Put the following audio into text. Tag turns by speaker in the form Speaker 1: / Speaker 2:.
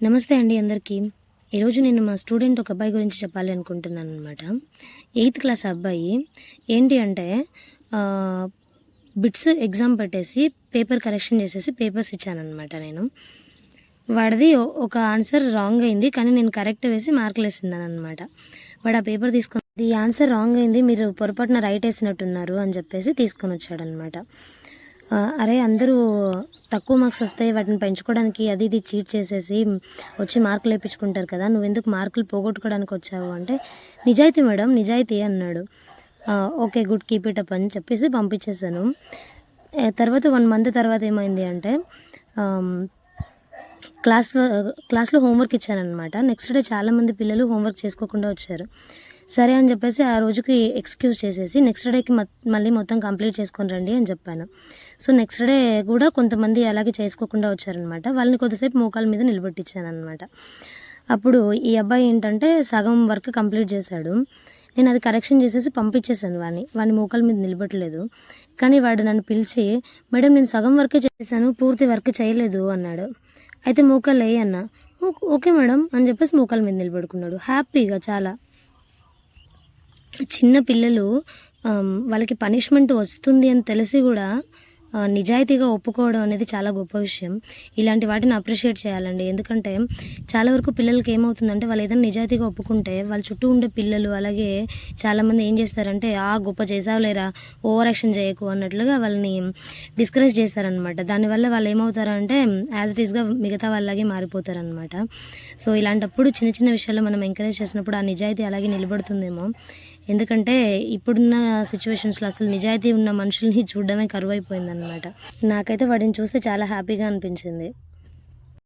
Speaker 1: నమస్తే అండి అందరికీ. ఈరోజు నేను మా స్టూడెంట్ ఒక అబ్బాయి గురించి చెప్పాలి అనుకుంటున్నాను అనమాట ఎయిత్ క్లాస్ అబ్బాయి ఏంటి అంటే బిట్స్ ఎగ్జామ్ పెట్టేసి పేపర్ కరెక్షన్ చేసేసి పేపర్స్ ఇచ్చానమాట నేను. వాడిది ఒక ఆన్సర్ రాంగ్ అయింది కానీ నేను కరెక్ట్ వేసి మార్కులు వేసిందాను అనమాట వాడు ఆ పేపర్ తీసుకొని ఈ ఆన్సర్ రాంగ్ అయింది మీరు పొరపాటున రైట్ వేసినట్టున్నారు అని చెప్పేసి తీసుకొని వచ్చాడనమాట అరే అందరూ తక్కువ మార్క్స్ వస్తాయి వాటిని పెంచుకోవడానికి అది ఇది చీట్ చేసేసి వచ్చి మార్కులు వేయించుకుంటారు కదా నువ్వు ఎందుకు మార్కులు పోగొట్టుకోవడానికి వచ్చావు అంటే నిజాయితీ మేడం నిజాయితీ అన్నాడు. Okay good keep it up అని చెప్పేసి పంపించేశాను. తర్వాత వన్ మంత్ తర్వాత ఏమైంది అంటే క్లాస్ క్లాస్లో హోంవర్క్ ఇచ్చానమాట నెక్స్ట్ డే చాలామంది పిల్లలు హోంవర్క్ చేసుకోకుండా వచ్చారు. సరే అని చెప్పేసి ఆ రోజుకి ఎక్స్క్యూజ్ చేసేసి నెక్స్ట్ డేకి మళ్ళీ మొత్తం కంప్లీట్ చేసుకొని రండి అని చెప్పాను. సో నెక్స్ట్ డే కూడా కొంతమంది అలాగే చేసుకోకుండా వచ్చారనమాట వాళ్ళని కొద్దిసేపు మోకాల మీద నిలబెట్టించాను అనమాట అప్పుడు ఈ అబ్బాయి ఏంటంటే సగం వర్క్ కంప్లీట్ చేశాడు. నేను అది కరెక్షన్ చేసేసి పంపించేశాను వాడిని వాడిని మోకాల మీద నిలబెట్టలేదు. కానీ వాడు నన్ను పిలిచి మేడం నేను సగం వర్కే చేశాను పూర్తి వర్క్ చేయలేదు అన్నాడు. అయితే మోకాలు వేయి అన్న? "ఓ- ఓకే మేడం అని చెప్పేసి మోకాల మీద నిలబడుకున్నాడు. హ్యాపీగా చాలా. చిన్న పిల్లలు వాళ్ళకి పనిష్మెంట్ వస్తుంది అని తెలిసి కూడా నిజాయితీగా ఒప్పుకోవడం అనేది చాలా గొప్ప విషయం. ఇలాంటి వాటిని అప్రిషియేట్ చేయాలండి. ఎందుకంటే చాలా వరకు పిల్లలకి ఏమవుతుందంటే వాళ్ళు ఏదైనా నిజాయితీగా ఒప్పుకుంటే వాళ్ళ చుట్టూ ఉండే పిల్లలు అలాగే చాలామంది ఏం చేస్తారంటే ఆ గొప్ప చేసావులేరా ఓవర్ యాక్షన్ చేయకు అన్నట్లుగా వాళ్ళని డిస్కరేజ్ చేస్తారనమాట దానివల్ల వాళ్ళు ఏమవుతారంటే యాజ్ ఇట్ ఈస్గా మిగతా వాళ్ళలాగే మారిపోతారనమాట సో ఇలాంటప్పుడు చిన్న చిన్న విషయాల్లో మనం ఎంకరేజ్ చేసినప్పుడు ఆ నిజాయితీ అలాగే నిలబడుతుందేమో. ఎందుకంటే ఇప్పుడున్న సిచ్యువేషన్స్లో అసలు నిజాయితీ ఉన్న మనుషుల్ని చూడడమే కరువైపోయిందనమాట నాకైతే వాటిని చూస్తే చాలా హ్యాపీగా అనిపించింది.